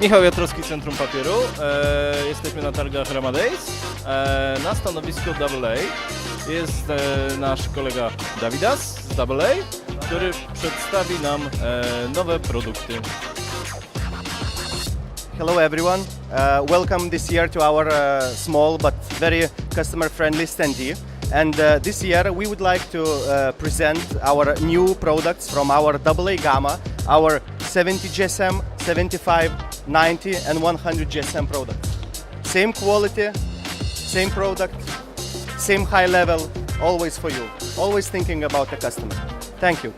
Michał Jatrowski, Centrum Papieru. E, jesteśmy na targach Ramadays. E, na stanowisku AA jest e, nasz kolega Davidas z AA, który przedstawi nam e, nowe produkty. Hello everyone. Uh, welcome this year to our uh, small but very customer friendly standee. And uh, this year we would like to uh, present our new products from our AA Gamma, our 70 GSM, 75, 90 and 100 GSM products. Same quality, same product, same high level, always for you. Always thinking about the customer. Thank you.